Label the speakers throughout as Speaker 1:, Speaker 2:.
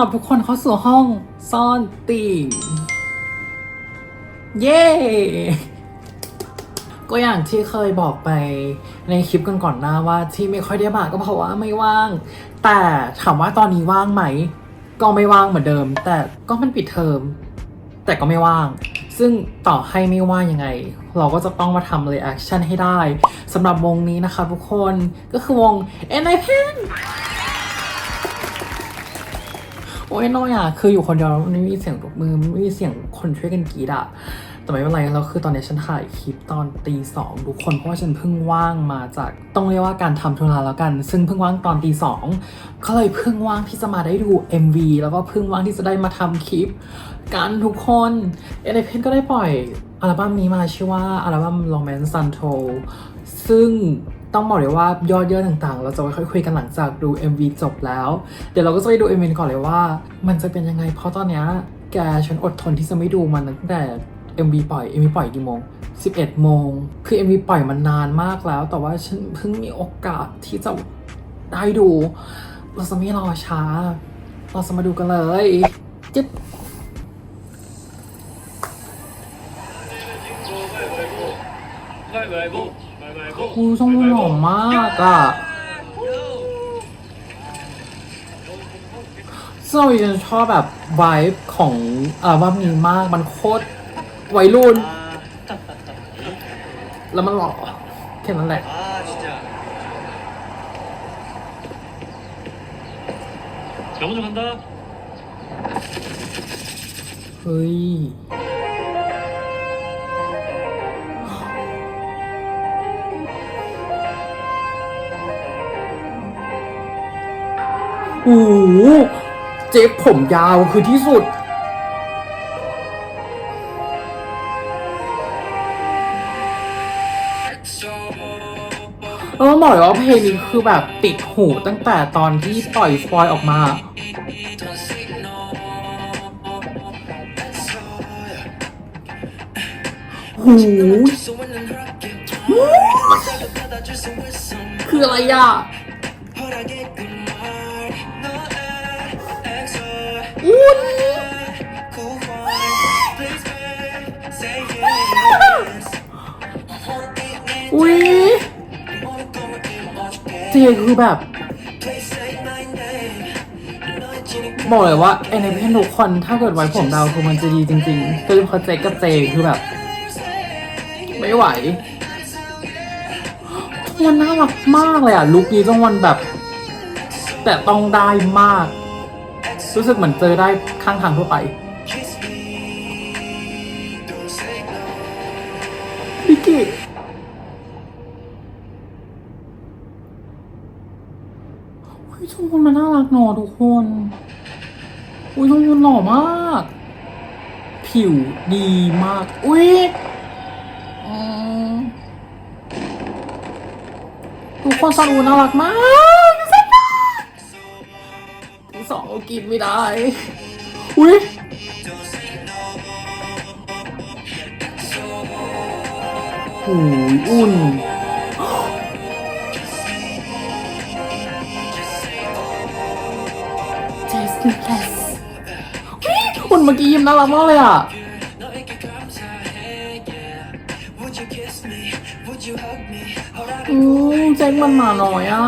Speaker 1: รับทุกคนเข้าสู่ห้องซ่อนติ่งเย้ ก็อย่างที่เคยบอกไปในคลิปกันก่อนหน้าว่าที่ไม่ค่อยได้มาก็เพราะว่าไม่ว่าง แต่ถามว่าตอนนี้ว่างไหม ก็ไม่ว่างเหมือนเดิม แต่ก็มันปิดเทอม แต่ก็ไม่ว่าง ซึ่งต่อให้ไม่ว่างยังไง เราก็จะต้องมาทำ reaction ให้ได้สำหรับวงนี้นะคะทุกคนก็คือวง n i p e n อ้ยน้อยอะคืออยู่คนเดียวแล้วไม่มีเสียงตบมือไม่มีเสียงคนช่วยกันกรีดอะแต่ไม่เป็นไรแล้วคือตอนนี้ฉันถ่ายคลิปตอนตีสองทุกคนเพราะว่าฉันเพิ่งว่างมาจากต้องเรียกว่าการทำธุระแล้วกัน ซึ่งเพิ่งว่างตอนตีสองก็เลยเพิ่งว่างที่จะมาได้ดู MV แล้วก็เพิ่งว่างที่จะได้มาทำคลิปกันทุกคนเอเลเพนก็ได้ปล่อยอัลบั้มนี้มาชื่อว่าอัลบั้ม Romance Santo ซึ่ง ต้องบอกเลยว่ายอดเยอะต่างๆ เราจะไค่อยคุยกันหลังจากดู MV จบแล้ว เดี๋ยวเราก็จะไปดู MV ก่อนเลยว่า มันจะเป็นยังไง เพราะตอนนี้แกฉันอดทนที่จะไม่ดูมันตั้งแต่ MV ปล่อย MV ปล่อยกี่โมง 11 โมง คือ MV ปล่อยมันนานมากแล้ว แต่ว่าฉันเพิ่งมีโอกาสที่จะได้ดู เราจะไม่รอช้า เราจะมาดูกันเลยจิ๊บ
Speaker 2: 快来不？
Speaker 1: กูทรงหล่อมากอ่ะซึ่งเรายังชอบแบบไวบ์ของอัลบั้มนี้มาก มันโคตรวัยรุ่น แล้วมันหล่อแค่นั้นแหละ
Speaker 2: 아 진짜 자 먼저 간다
Speaker 1: เฮ้ย โอ้โหเจ๊ผมยาวคือที่สุดแล้วต้องบอกเลยว่าเพลงนี้คือแบบติดหูตั้งแต่ตอนที่ปล่อยสปอยออกมา หูคืออะไรอะ อุ้ยอุ้ยเจคือแบบบอกเลยว่าไอในเพนทุกคนถ้าเกิดไว้ผมเดาคือมันจะดีจริงๆโดยเฉพาะเจกับเจคือแบบ ไม่ไหวมันน่ารักมากเลยอะลุคนี้ต้องวันแบบ แต่ต้องได้มาก รู้สึกเหมือนเจอได้ข้างทางทั่วไปพิกกี้อุ้ยทุกคนมันน่ารักเนอะทุกคน อุ้ยทุกคนหล่อมาก ผิวดีมาก อุ้ยอืมทุกคนซาอูน่ารักมาก ก็กินไม่ได้ อุ้ยโอ้ยอุ่น Just in case คุณเมื่อกี้ยิ้มน่ารักมากเลยอะ อืมแจ็คมันมาหน่อยอะ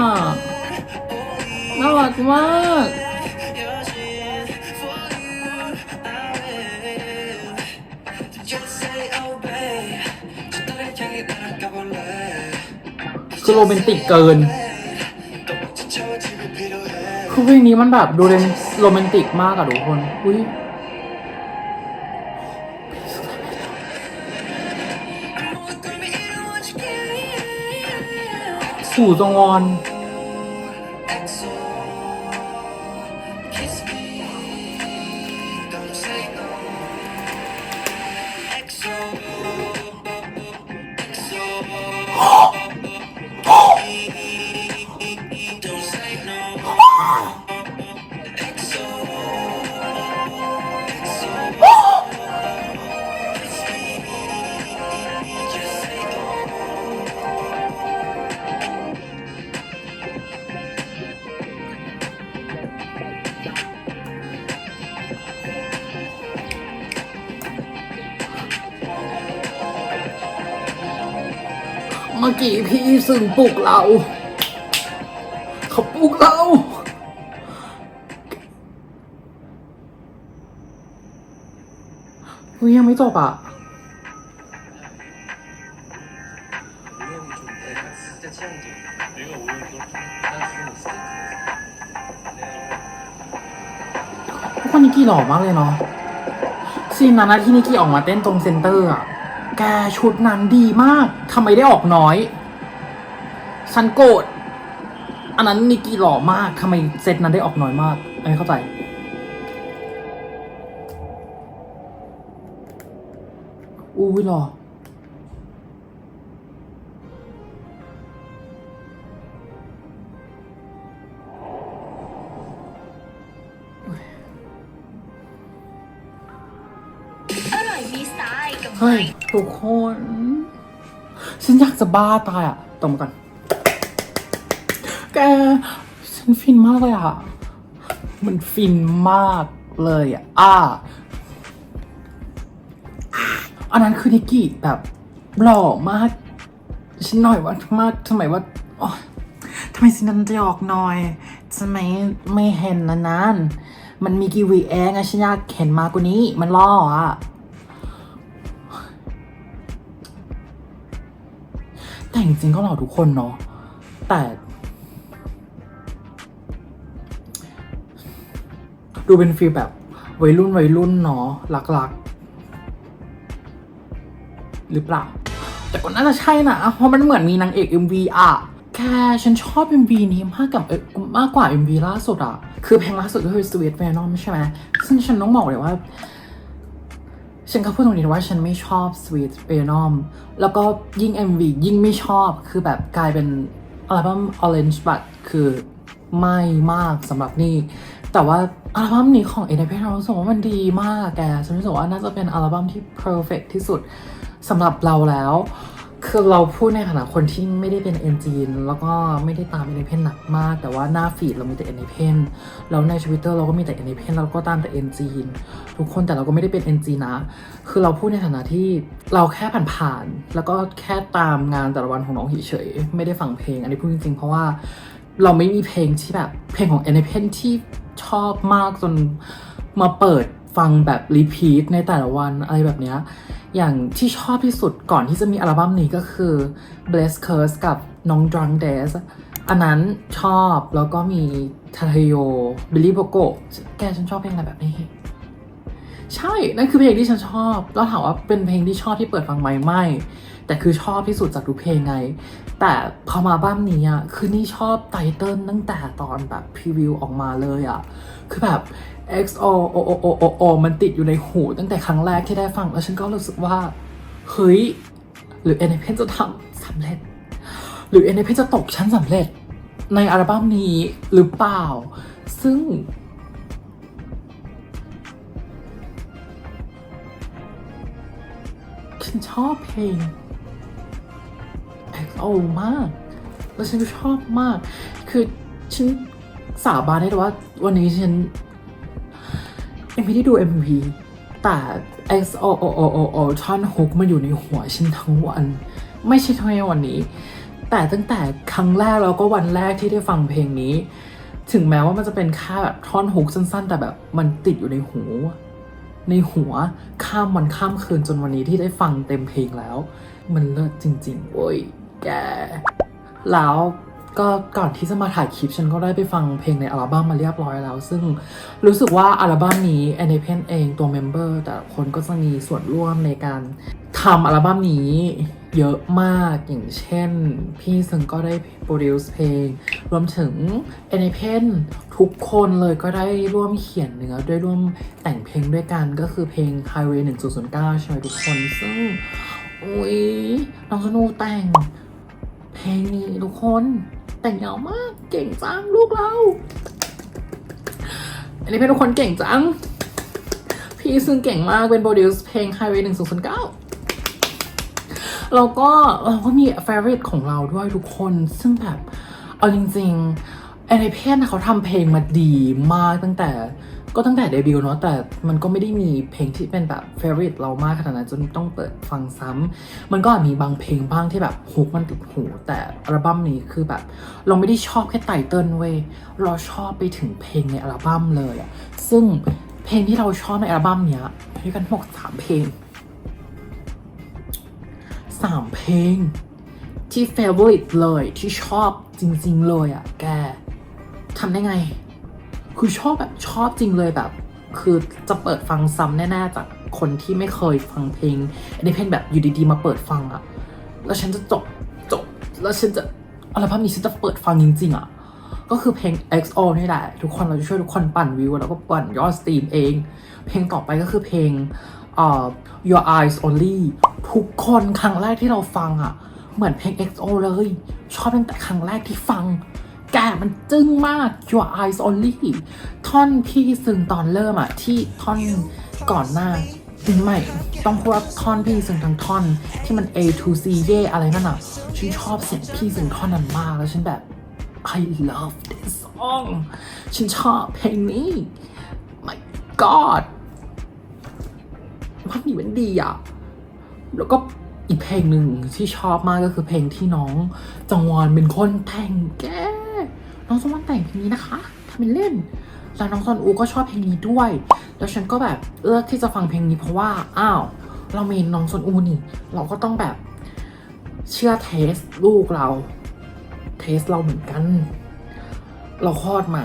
Speaker 1: น่ารักมาก คือโรแมนติกเกิน คือเพลงนี้มันแบบดูเรนโรแมนติกมากอะทุกคน อุ้ยสู่จงอน ซึ่งปลุกเรา เขาปลุกเรา เฮ้ยยังไม่จบอะ คนนี้กี่หล่อมากเลยเนาะซีนนั้นนะที่นิกกี้ออกมาเต้นตรงเซนเตอร์อะ แกชุดนั้นดีมาก ทำไมได้ออกน้อย ฉันโกรธอันนั้นนิกกี้หล่อมากทำไมเซตนั้นได้ออกน้อยมากอันนี้เข้าใจอุ้ยหล่อ
Speaker 3: อร่อยมีสไตล์กับ
Speaker 1: เฮ้ยทุกคน ฉันอยากจะบ้าตายอะตบมาก่อนแกฉันฟินมากเลยอะมันฟินมากเลยอะอ่าอันนั้นคือนิกกี้แบบหล่อมากฉันหน่อยว่ามากทำไมว่าทำไมสินันจะออกหน่อยทำไมไม่เห็นนานๆมันมีกี่วีเองอะฉันอยากเห็นมากกว่านี้ มันล่ออะแต่จริงๆก็หล่อทุกคนเนาะแต่ ดูเป็นฟีลแบบวัยรุ่นวัยรุ่นเนาะรักๆ หรือเปล่า แต่ก็น่าจะใช่นะ เพราะมันเหมือนมีนางเอก MV อะแค่ฉันชอบ MV นี้มากกับเอ่อมากกว่า MV ล่าสุดอะ คือเพลงล่าสุดก็คือ Sweet Venom ใช่ไหมซึ่งฉันต้องบอกเลยว่า ฉันก็พูดตรงนี้ว่าฉันไม่ชอบ Sweet Venom แล้วก็ยิ่ง MV ยิ่งไม่ชอบคือแบบกลายเป็นอัลบั้ม Orange But คือไม่มากสำหรับนี่ แต่ว่า อัลบั้มนี้ของ a อ p เรารู้สึกว่ามันดีมากแกฉันรู้สึกว่าน่าจะเป็นอัลบั้มที่ perfect ที่สุดสำหรับเราแล้ว คือเราพูดในฐานะคนที่ไม่ได้เป็นเอ็นจีนแล้วก็ไม่ได้ตามเอ็นเพนหนักมาก แต่ว่าหน้าฟีดเรามีแต่เอ็นเพนแล้วในทวิตเตอร์เราก็มีแต่เอ็นเพนเราก็ตามแต่เอ็นจีนทุกคนแต่เราก็ไม่ได้เป็นเอ็นจีนะ คือเราพูดในฐานะที่เราแค่ผ่านๆแล้วก็แค่ตามงานแต่ละวันของน้องเฉยๆไม่ได้ฟังเพลง อันนี้พูดจริงๆเพราะว่า เราไม่มีเพลงที่แบบ เพลงของเอ็นเพนที่ชอบมากจนมาเปิดฟังแบบรีพีทในแต่ละวันอะไรแบบเนี้ย อย่างที่ชอบที่สุดก่อนที่จะมีอัลบั้มนี้ก็คือ Bless Curse กับน้อง Drunk Days อันนั้นชอบแล้วก็มีทาทโยบิลลี่โบโกแกฉันชอบเพลงอะไรแบบนี้ ใช่ นั่นคือเพลงที่ฉันชอบ แล้วถามว่าเป็นเพลงที่ชอบที่เปิดฟังไหมไม่ แต่คือชอบที่สุดจากทุกเพลงไง แต่พอมาบ้านนี้อะคือนี่ชอบไตเติ้ลตั้งแต่ตอนแบบพรีวิวออกมาเลยอะ คือแบบ XO O O O O O มันติดอยู่ในหูตั้งแต่ครั้งแรกที่ได้ฟัง แล้วฉันก็รู้สึกว่า เฮ้ย หรือ n อ p จะทำสำเร็จ หรือ n อ p จะตกชั้นสำเร็จ ในอัลบั้มนี้หรือเปล่า ซึ่งฉันชอบเพลง XO มาก แล้วฉันก็ชอบมาก คือฉันสาบานได้เลยว่า วันนี้ฉันยังไม่ได้ดู MV แต่ XO O O O O ท่อนฮุกมันอยู่ในหัวฉันทั้งวัน ไม่ใช่ทั้งวันนี้ แต่ตั้งแต่ครั้งแรกแล้วก็วันแรกที่ได้ฟังเพลงนี้ ถึงแม้ว่ามันจะเป็นแค่แบบท่อนฮุกสั้นๆ แต่แบบมันติดอยู่ในหู ในหัวข้ามวันข้ามคืนจนวันนี้ที่ได้ฟังเต็มเพลงแล้ว มันเลิศจริงๆเว้ย แก แล้วก็ก่อนที่จะมาถ่ายคลิปฉันก็ได้ไปฟังเพลงในอัลบั้มมาเรียบร้อยแล้ว ซึ่งรู้สึกว่าอัลบั้มนี้ a n d p e n เองตัวเมมเบอร์แต่คนก็จะมีส่วนร่วมในการทำอัลบั้มนี้เยอะมากอย่างเช่น พี่ซึงก็ได้โปรดิวซ์เพลง รวมถึง a n d p e n ทุกคนเลยก็ได้ร่วมเขียนเนื้อด้วยร่วมแต่งเพลงด้วยกันก็คือเพลง Highway 1009 ใช่ไหมทุกคน ซึ่งอุ้ยน้องสนูแต่ง เพลงนี้ทุกคนแต่งยาวมากเก่งจังลูกเรา อันนี้เป็นทุกคนเก่งจัง พี่ซึ่งเก่งมากเป็นโปรดิวซ์เพลง Highway 1009แล้วก็เราก็มี favorite ของเราด้วยทุกคนซึ่งแบบ เอาจริงๆไอในเพศนะเขาทำเพลงมาดีมากตั้งแต่ ก็ตั้งแต่เดบิวต์เนาะแต่มันก็ไม่ได้มีเพลงที่เป็นแบบ favorite เรามากขนาดนั้นจนต้องเปิดฟังซ้ำมันก็อาจมีบางเพลงบ้างที่แบบฮุกมันติดหู แต่อัลบั้มนี้คือแบบ เราไม่ได้ชอบแค่ไตเติ้ลเว้ยเราชอบไปถึงเพลงในอัลบั้มเลยอะซึ่งเพลงที่เราชอบในอัลบั้มเนี้ยมีกันหมดสามเพลงสามเพลง ที่ favorite เลยที่ชอบจริง ๆ เลยอะแกทำได้ไง คือชอบแบบชอบจริงเลยแบบ คือจะเปิดฟังซ้ำแน่ๆจากคนที่ไม่เคยฟังเพลงอันนี้เพลงแบบอยู่ดีๆ มาเปิดฟังอะแล้วฉันจะจบจบ แล้วฉันจะอัลบั้มนี้ฉันจะเปิดฟังจริงๆอะก็คือเพลง XO นี่แหละ ทุกคนเราจะช่วยทุกคนปั่นวิว แล้วก็ปั่นยอดสตรีมเอง เพลงต่อไปก็คือเพลงเอ่อ Your Eyes Only ทุกคนครั้งแรกที่เราฟังอะเหมือนเพลง XO เลย ชอบตั้งแต่ครั้งแรกที่ฟัง แกมันจึ้งมาก Your Eyes Only ท่อนพี่ซึ่งตอนเริ่มอะที่ท่อนก่อนหน้าไม่ ต้องพูดว่าท่อนพี่ซึ่งทั้งท่อน ที่มัน A to C เย่อะไรนั่นอะฉันชอบเสียงพี่ซึ่งท่อนนั้นมาก แล้วฉันแบบ I love this song ฉันชอบเพลงนี้ my god ภาพนี้มันดีอะแล้วก็อีกเพลงหนึ่งที่ชอบมากก็คือเพลงที่น้องจงวอนเป็นคนแต่งแก น้องจงวอนแต่งเพลงนี้นะคะทำเป็นเล่นแล้วน้องซอนอูก็ชอบเพลงนี้ด้วย แล้วฉันก็แบบเลือกที่จะฟังเพลงนี้เพราะว่าอ้าวเราเมนน้องซอนอูนี่ เราก็ต้องแบบเชื่อเทสลูกเรา เทสเราเหมือนกัน เราคลอดมา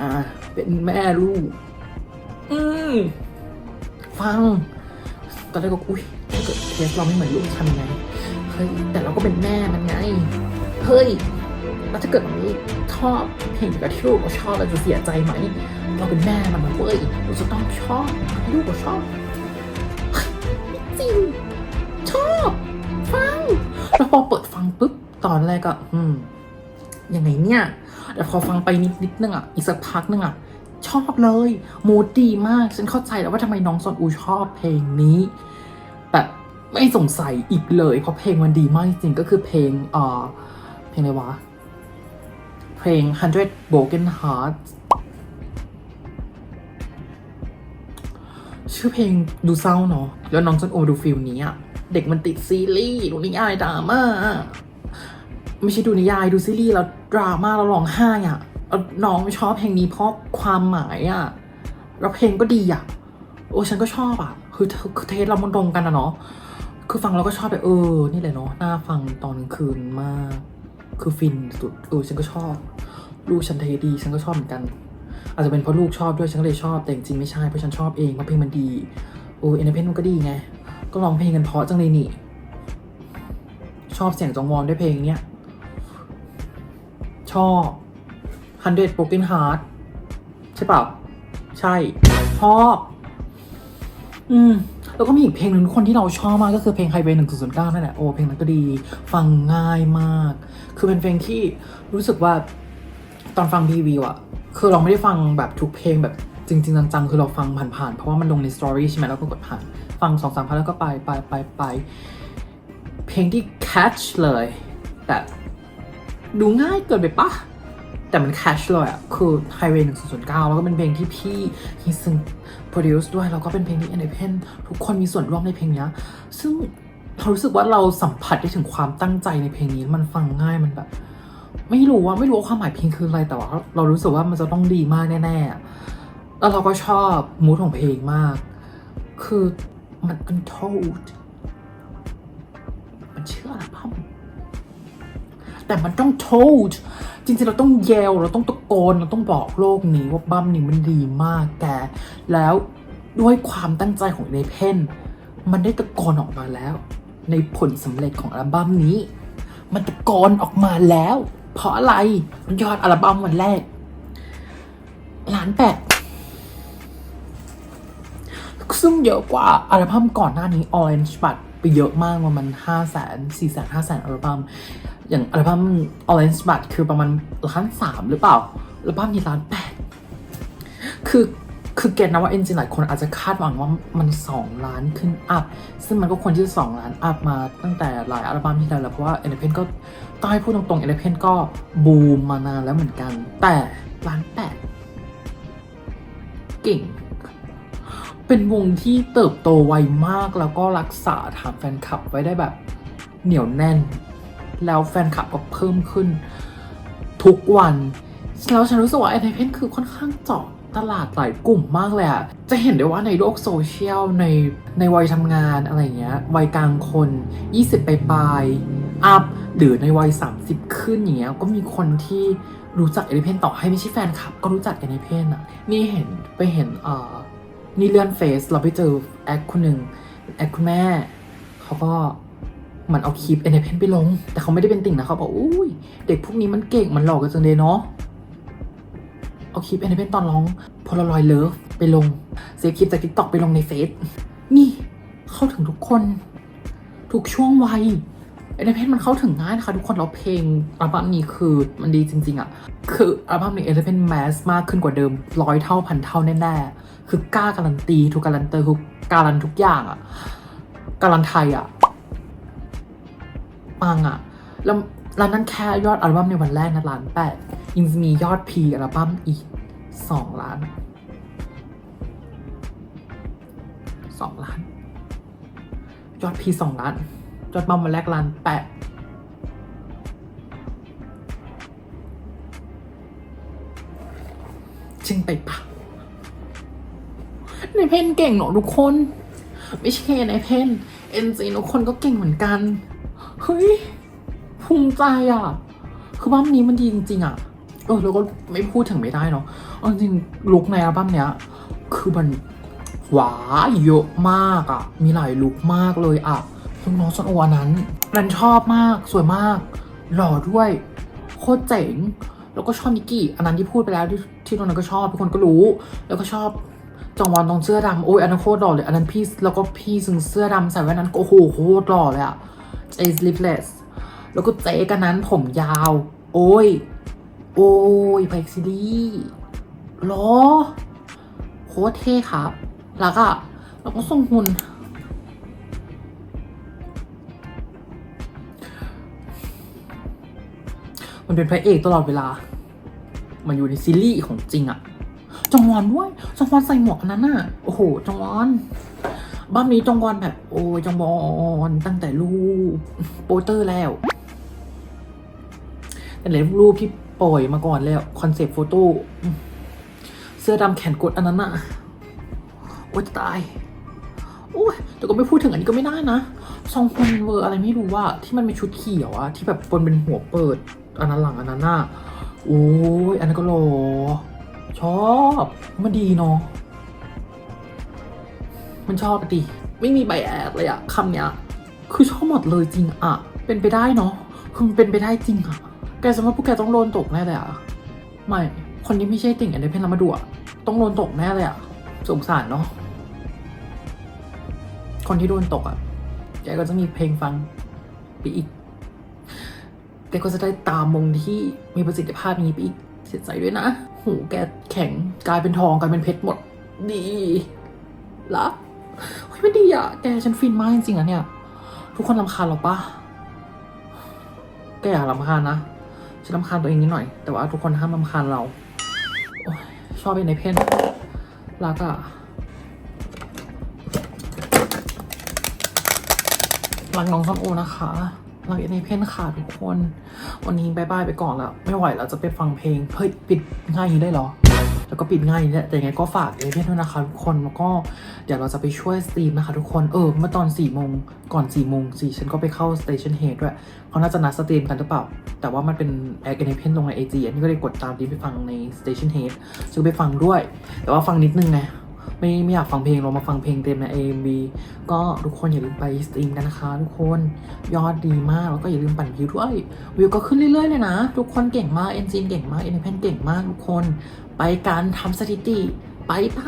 Speaker 1: เป็นแม่ลูก อืมฟังตอนแรกก็อุ้ยถ้าเกิดเทสเราไม่เหมือนลูกทำไงเฮ้ยแต่เราก็เป็นแม่มันไงเฮ้ย แล้วถ้าเกิดมันไม่ชอบเพลงกับที่ลูกเราชอบเราจะเสียใจไหมเราเป็นแม่มันนะเว้ยเราจะต้องชอบลูกเราชอบจริงชอบฟังแล้วพอเปิดฟังปุ๊บตอนแรกก็ อืมยังไงเนี่ย แต่พอฟังไปนิดนิดนึงอะอีกสักพักนึงอะชอบเลยมูดดีมาก ฉันเข้าใจแล้วว่าทำไมน้องซอนอูชอบเพลงนี้ แบบไม่สงสัยอีกเลย เพราะเพลงมันดีมากจริงก็คือเพลงเอ่อเพลงอะไรวะ เพลง Hundred Broken Hearts ชื่อเพลงดูเศร้าเนาะ แล้วน้องซอนโอดูฟิลนี้อะเด็กมันติดซีรีส์ดูนิยายดราม่า ไม่ใช่ดูนิยายดูซีรีส์แล้วดราม่าแล้วร้องไห้อะแล้วน้องชอบเพลงนี้เพราะความหมายอะแล้วเพลงก็ดีอะโอ้ฉันก็ชอบอะคือคือเทสเรามันตรงกันอะเนาะ คือฟังแล้วก็ชอบไปเออ นี่แหละเนาะ น่าฟังตอนกลางคืนมาก คือฟินสุดเออฉันก็ชอบ ลูกฉันเทดีฉันก็ชอบเหมือนกัน อาจจะเป็นเพราะลูกชอบด้วยฉันก็เลยชอบ แต่จริงไม่ใช่เพราะฉันชอบเองเพราะเพลงมันดีโอ้เอ็นเพนมันก็ดีไง ก็ร้องเพลงกันเพราะจังเลยนี่ ชอบเสียงจองวอนด้วยเพลงเนี้ยชอบ Hundred Broken Heart ใช่เปล่า ใช่ ชอบ อืม แล้วก็มีอีกเพลงหนึ่งคนที่เราชอบมากก็คือเพลง Highway 1009นั่นแหละโอ้เพลงนั้นก็ดี ฟังง่ายมาก คือเป็นเพลงที่รู้สึกว่าตอนฟังพีวีอะคือเราไม่ได้ฟังแบบทุกเพลงแบบจริงๆจังๆ คือเราฟังผ่านๆ เพราะว่ามันลงในสตอรี่ใช่ไหมแล้วก็กดผ่าน ฟังสองสามพันแล้วก็ไปไปไปไปเพลงที่ catch เลยแบบดูง่ายเกินไปปะแต่มัน catch เลยอะคือ Highway 1 0 9 แล้วก็เป็นเพลงที่พี่ฮิซึง produce ด้วยแล้วก็เป็นเพลงที่ n p e n ทุกคนมีส่วนร่วมในเพลงนี้ซึ่งเรารู้สึกว่าเราสัมผัสได้ถึงความตั้งใจในเพลงนี้มันฟังง่ายมันแบบ ไม่รู้ว่าไม่รู้ว่าความหมายเพลงคืออะไรแต่ว่า เรารู้สึกว่ามันจะต้องดีมากแน่ๆแล้วเราก็ชอบมูทของเพลงมาก คือมัน untold มันเชื่ออะไรพ่อแต่มันต้อง told จริงๆเราต้องเยลเราต้องตะโกนเราต้องบอกโลกนี้ว่าบัมนี้มันดีมากแก แล้วด้วยความตั้งใจของในเพนมันได้ตะโกนออกมาแล้ว ในผลสำเร็จของอัลบั้มนี้ มันตะโกนออกมาแล้ว เพราะอะไรยอดอัลบั้มวันแรกล้านแปดซึ่งเยอะกว่าอัลบั้มก่อนหน้านี้ Orange Bud ไปเยอะมากว่ามันห้าแสนสี่แสนห้าแสนอัลบั้มอย่างอัลบั้ม Orange Bud คือประมาณล้านสามหรือเปล่าอัลบั้มนี้ล้านแปดคือคือเกณฑ์นะว่าเอ็นจริงหลายคนอาจจะคาดหวังว่ามัน 2 ล้านขึ้นอัพ ซึ่งมันก็ควรที่จะ 2 ล้านอัพมาตั้งแต่หลายอัลบั้มที่แล้วแล้วเพราะว่าเอ็นเพนก็ต้องให้พูดตรงๆเอ็นเพนก็บูมมานานแล้วเหมือนกัน แต่ล้านแปดเก่ง เป็นวงที่เติบโตไวมากแล้วก็รักษาฐานแฟนคลับไว้ได้แบบเหนียวแน่น แล้วแฟนคลับก็เพิ่มขึ้น ทุกวันแล้วฉันรู้สึกว่าไอเทเพนคือค่อนข้างเจาะตลาดหลายกลุ่มมากเลยอะจะเห็นได้ว่าในโลกโซเชียลในในวัยทำงานอะไรเงี้ย วัยกลางคน 20 ไปปลายอัพหรือในวัย 30 ขึ้นอย่างเงี้ย ก็มีคนที่รู้จักเอเ p เพนต่อให้ไม่ใช่แฟนคลับ ก็รู้จักเอเ p เพนอะนี่เห็นไปเห็นเอ่อ นี่เลื่อนเฟซเราไปเจอแอคคนหนึ่งแอคคุณแม่เขาก็เหมือนเอาคลิปเอเ p เพนไปลง แต่เขาไม่ได้เป็นติ่งนะเขาบอกอุ้ยเด็กพวกนี้มันเก่งมันหลอกกันจังเลยเนาะเอาคลิปเอเนเป็นตอนร้องพลลอยเลิฟไปลงเซฟคลิปจากทิกตอกไปลงในเฟซนี่เข้าถึงทุกคน ทุกช่วงวัย เอเนเพนมันเข้าถึงง่ายนะคะทุกคนแล้วเพลงอัลบั้มนี้คือมันดีจริง ๆอะ่ะคืออัลบั้มนี้เอเนเพนแมสมากขึ้นกว่าเดิมร้อยเท่าพันเท่าแน่ๆ คือกล้าการันตีทุกการันเตอร์คือการันทุกอย่างอะ่ะการันไทยอะ่ะปังอะ่ะแล้วแล้วนั่นแค่ยอดอัลบั้มในวันแรกนะล้านแปดยังมียอดพีอัลบั้มอีกสองล้านสองล้าน ยอดพีสองล้าน ยอดบัมวันแรกล้านแปดจริงไปปะในเพนเก่งเนอะทุกคน ไม่ใช่แค่ในเพนเอ็นจีทุกคนก็เก่งเหมือนกัน เฮ้ย ภูมิใจอะ คือบั้มนี้มันดีจริง ๆ อะ เออแล้วก็ไม่พูดถึงไม่ได้เนาะจริงๆลุกในอัลบั้มเนี้ย คือมันหวาเยอะมากอะ มีหลายลุกมากเลยอะ คุณน้องซอนโออันนั้นรันชอบมากสวยมาก หล่อด้วย โคตรเจ๋ง แล้วก็ชอบนิกกี้ อันนั้นที่พูดไปแล้วที่ที่ตรงนั้นก็ชอบทุกคนก็รู้ แล้วก็ชอบจองวอนตรงเสื้อดำโอ้ยอันนั้นโคตรหล่อเลยอันนั้นพี่แล้วก็พี่ซึ่งเสื้อดำใส่แว่นนั้นโอ้โหโคตรหล่อเลยอะเจสลิฟเลสแล้วก็เจ๊กันนั้นผมยาว โอ้ย โอ้ยไปซีดีหรอโคตรเท่ครับ แล้วก็แล้วก็ทรงหุ่น มันเป็นพระเอกตลอดเวลา มันอยู่ในซีรีส์ของจริงอะจองวอนด้วยจองวอนใส่หมวกอันนั้นน่ะ โอ้โหจองวอน บ้านนี้จองวอนแบบ โอ้ยจองวอนตั้งแต่รูปโปสเตอร์แล้วแต่เลยรูปที่ปล่อยมาก่อนแล้วคอนเซปต์โฟโต้เสื้อดำแขนกดอันนั้นน่ะ โอ้ยจะตายโอ้ยแต่ก็ไม่พูดถึงอันนี้ก็ไม่ได้นะซองฮุนเวอร์อะไรไม่รู้ว่าที่มันเป็นชุดเขียวอะที่แบบบนเป็นหัวเปิด อันนั้นหลังอันนั้นหน่ะโอ้ยอันนั้นก็โลชอบมันดีเนาะมันชอบปะดิไม่มีใบแอดเลยอะคำเนี้ย คือชอบหมดเลยจริงอะเป็นไปได้เนาะคือเป็นไปได้จริงอะแกสมมติพวกแกต้องโดนตกแน่เลยอะไม่ คนที่ไม่ใช่ติ่งอันเดเพนล้วมาดูอะต้องโดนตกแน่เลยอะสงสารเนาะคนที่โดนตกอะแกก็จะมีเพลงฟังไปอีก แกก็จะได้ตามมงที่มีประสิทธิภาพนี้ไปอีกเสียใจด้วยนะ หูแกแข็งกลายเป็นทองกลายเป็นเพชรหมด ดีละเฮ้ยไม่ดีอะแกฉันฟินมากจริงๆอะเนี่ย ทุกคนรำคาญเราปะแกอย่ากรำคาญนะฉันรำคาญตัวเองนิดหน่อย แต่ว่าทุกคนห้ามรำคาญเราอชอบเป็นในเพนรักอะรักน้องส้มโอนะคะ รักเอเนเพนค่ะทุกคน วันนี้บายบายไปก่อนล้วไม่ไหวแล้วจะไปฟังเพลง เฮ้ย ปิดง่ายอย่างนี้ได้เหรอ แล้วก็ปิดง่ายอย่างนี้แหละแต่ยังไงก็ฝากเอเนเพนด้วยนะคะทุกคน แล้วก็เดี๋ยวเราจะไปช่วยสตรีมนะคะทุกคน เออ เมื่อตอน4ี่โมงก่อน4ี่โมงสี่ฉันก็ไปเข้า Station Head ด้วย เขาน่าจะนัดสตรีมกันหรือเปล่า แต่ว่ามันเป็นแอคเอเนเพนลงในไอจีอันนี้ก็เลยกดตามที่ไปฟังใน Station Head ซึ่งไปฟังด้วย แต่ว่าฟังนิดนึงไง ไม่ไม่อยากฟังเพลงเรามาฟังเพลงเต็มใน AMV ก็ทุกคนอย่าลืมไปสตรีมกันนะคะ ทุกคนยอดดีมากแล้วก็อย่าลืมปั่นวิวด้วยวิวก็ขึ้นเรื่อยๆเลยนะ ทุกคนเก่งมากเอนจินเก่งมากเอนเพนเก่งมากทุกคน ไปการทำสถิติไปไป